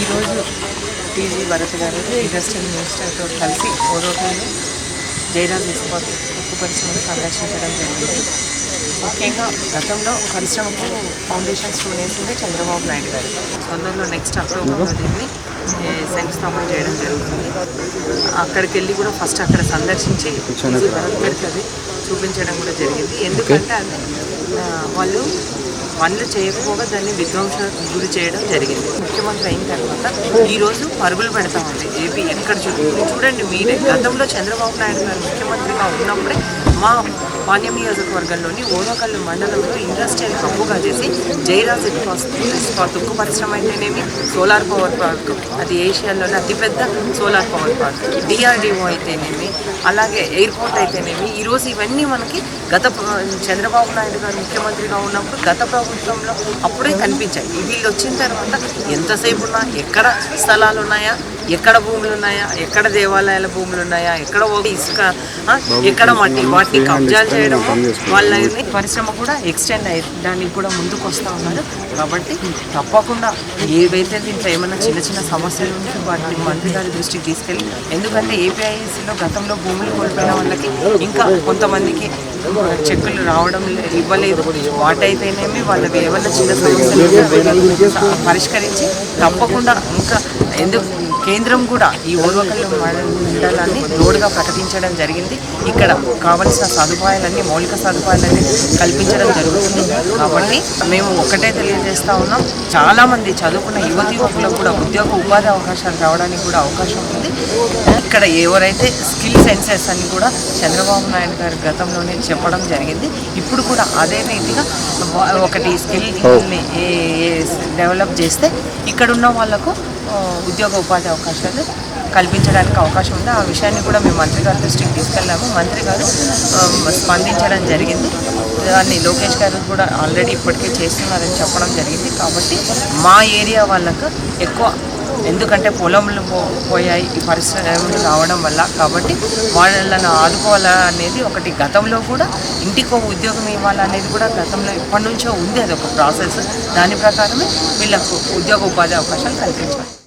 ఈరోజు టీజీ భరత్ గారు ఇండస్ట్రియల్ మినిస్టర్తో కలిసి ఓరోటంలో జయరాజ్ ఇస్పాత్ ఉక్కు పరిశ్రమను సందర్శించడం జరిగింది. ముఖ్యంగా గతంలో పరిశ్రమకు ఫౌండేషన్ స్టోన్ వేసింది చంద్రబాబు నాయుడు గారు. తొందరలో నెక్స్ట్ అక్టోబర్లో దీన్ని శంకుస్థాపన చేయడం జరుగుతుంది. అక్కడికి వెళ్ళి కూడా ఫస్ట్ అక్కడ సందర్శించి భరత్ గారికి అది చూపించడం కూడా జరిగింది. ఎందుకంటే వాళ్ళు పనులు చేయకపోగా దాన్ని విధ్వంస గురి చేయడం జరిగింది. ముఖ్యమంత్రి అయిన తర్వాత ఈరోజు పరుగులు పెడతా ఉంది ఏపీ ఎక్కడ చూడండి మీరే గతంలో చంద్రబాబు నాయుడు గారు ముఖ్యమంత్రిగా ఉన్నప్పుడే మా పాణ్యం నియోజకవర్గంలోని ఓనకల్లు మండలంలో ఇండస్ట్రియల్ హబ్బుగా చేసి జయరాజ్ ఇస్పాత్ తుక్కు పరిశ్రమ అయితేనేమి సోలార్ పవర్ పార్క్. అది ఏషియాలోనే అతిపెద్ద సోలార్ పవర్ పార్క్. డిఆర్డిఓ అయితేనేమి? అలాగే ఎయిర్పోర్ట్ అయితేనేమి? ఈరోజు ఇవన్నీ మనకి గత చంద్రబాబు నాయుడు గారు ముఖ్యమంత్రిగా ఉన్నప్పుడు గత ప్రభుత్వంలో అప్పుడే కనిపించాయి. వీళ్ళు వచ్చిన తర్వాత ఎంతసేపు ఉన్నా ఎక్కడ స్థలాలు ఉన్నాయా ఎక్కడ భూములు ఉన్నాయా ఎక్కడ దేవాలయాల భూములు ఉన్నాయా ఎక్కడ ఇసుక ఎక్కడ మట్టి వాటిని కబ్జాలు చేయడం వాళ్ళ పరిశ్రమ కూడా ఎక్స్టెండ్ అయ్యి దానికి కూడా ముందుకు వస్తూ ఉన్నారు. కాబట్టి తప్పకుండా ఏవైతే దీంట్లో ఏమైనా చిన్న చిన్న సమస్యలు ఉంటే వాటిని మంత్రి గారి దృష్టికి తీసుకెళ్ళి ఎందుకంటే ఏపీఐసిలో గతంలో భూములు కోల్పోయిన వాళ్ళకి ఇంకా కొంతమందికి చెక్కులు రావడం ఇవ్వలేదు. వాటైతేనేమి వాళ్ళకి ఏమైనా చిన్న సమస్యలు పరిష్కరించి తప్పకుండా ఇంకా ఎందుకు కేంద్రం కూడా ఈ ఓర్వకల్లు మండలాన్ని రోడ్డుగా ప్రకటించడం జరిగింది. ఇక్కడ కావలసిన సదుపాయాలన్నీ మౌలిక సదుపాయాలన్నీ కల్పించడం జరుగుతుంది. కాబట్టి మేము ఒకటే తెలియజేస్తా ఉన్నాం. చాలామంది చదువుకున్న యువతి యువకులకు కూడా ఉద్యోగ ఉపాధి అవకాశాలు రావడానికి కూడా అవకాశం ఉంది. ఇక్కడ ఎవరైతే స్కిల్ సెన్సెస్ అని కూడా చంద్రబాబు నాయుడు గారు గతంలోనే చెప్పడం జరిగింది. ఇప్పుడు కూడా అదే రీతిగా ఒకటి స్కిల్ డెవలప్ చేస్తే ఇక్కడున్న వాళ్ళకు ఉద్యోగ ఉపాధి అవకాశాలు కల్పించడానికి అవకాశం ఉంది. ఆ విషయాన్ని కూడా మేము మంత్రి గారి దృష్టికి తీసుకెళ్ళాము. మంత్రి గారు స్పందించడం జరిగింది. దాన్ని లోకేష్ గారు కూడా ఆల్రెడీ ఇప్పటికే చేస్తున్నారని చెప్పడం జరిగింది. కాబట్టి మా ఏరియా వాళ్ళకు ఎక్కువ ఎందుకంటే పొలంలు పో- పోయాయి. ఈ పరిశ్రమలు రావడం వల్ల. కాబట్టి వాళ్ళను ఆదుకోవాలనేది ఒకటి. గతంలో కూడా ఇంటికి ఉద్యోగం ఇవ్వాలనేది కూడా గతంలో ఎప్పటి నుంచో ఉంది. అది ఒక ప్రాసెస్. దాని ప్రకారమే వీళ్ళకు ఉద్యోగ ఉపాధి అవకాశాలు కల్పించాలి.